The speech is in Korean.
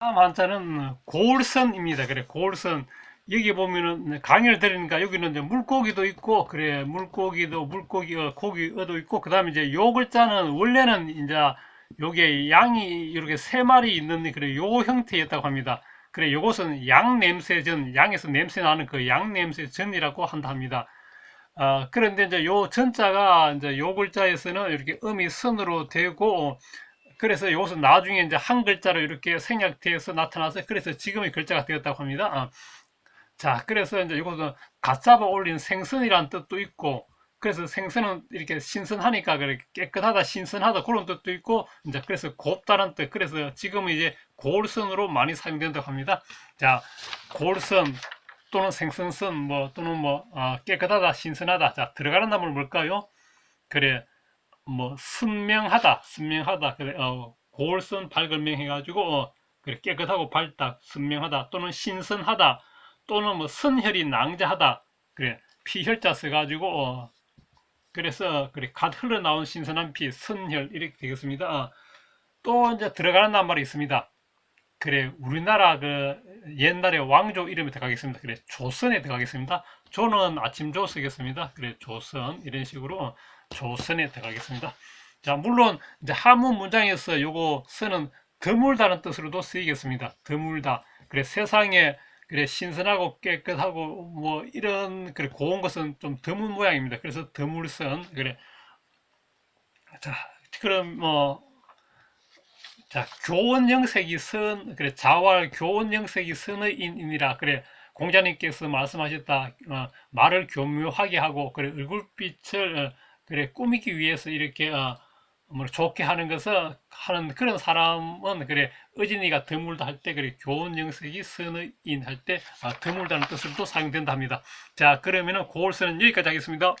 다음 한자는 고울선입니다. 그래, 고울선. 여기 보면은 강의를 들으니까 여기는 이제 물고기도 있고, 그래, 물고기도, 물고기가, 고기도 있고, 그 다음에 이제 요 글자는 원래는 이제 요게 양이 이렇게 세 마리 있는 그래, 요 형태였다고 합니다. 그래, 요것은 양 냄새전, 양에서 냄새 나는 그 양 냄새 전이라고 한다 합니다. 어, 그런데 이제 요 전자가 이제 요 글자에서는 이렇게 음이 선으로 되고, 그래서 이것은 나중에 이제 한 글자로 이렇게 생략돼서 나타나서 그래서 지금의 글자가 되었다고 합니다. 어. 자, 그래서 이제 이것은 갓 잡아 올린 생선이라는 뜻도 있고, 그래서 생선은 이렇게 신선하니까 깨끗하다, 신선하다 그런 뜻도 있고, 이제 그래서 곱다는 뜻. 그래서 지금은 이제 골선으로 많이 사용된다고 합니다. 자, 골선 또는 생선선 뭐 또는 뭐 아, 깨끗하다, 신선하다. 자, 들어가는 단물 뭘까요? 그래, 뭐 선명하다, 선명하다. 그래, 어, 골선 발글명 해가지고 어, 그래 깨끗하고 밝다, 선명하다 또는 신선하다. 또는 뭐 선혈이 낭자하다 그래 피혈자 써가지고 어, 그래서 그래 갓 흘러나온 신선한 피 선혈 이렇게 되겠습니다 어, 또 이제 들어가는 낱말이 있습니다 그래 우리나라 그 옛날에 왕조 이름이 들어가겠습니다. 그래 조선에 들어가겠습니다. 조는 아침조 쓰겠습니다. 그래 조선 이런 식으로 어, 조선에 들어가겠습니다. 자 물론 이제 한문 문장에서 요거 쓰는 드물다는 뜻으로도 쓰이겠습니다. 드물다. 그래 세상에 그래 신선하고 깨끗하고 뭐 이런 그래 고운 것은 좀 드문 모양입니다. 그래서 드물선 그래. 자 그럼 뭐 자 교원 영색이 선 그래 자활 교원 영색이 선의 인이라 그래 공자님께서 말씀하셨다 어, 말을 교묘하게 하고 그래 얼굴빛을 어, 그래 꾸미기 위해서 이렇게 어, 뭐 좋게 하는 것을 하는 그런 사람은 그래 어진이가 드물다 할 때 그래 교원 영색이 선의인 할 때 아, 드물다는 뜻으로도 사용된다 합니다. 자 그러면은 고울선은 여기까지 하겠습니다.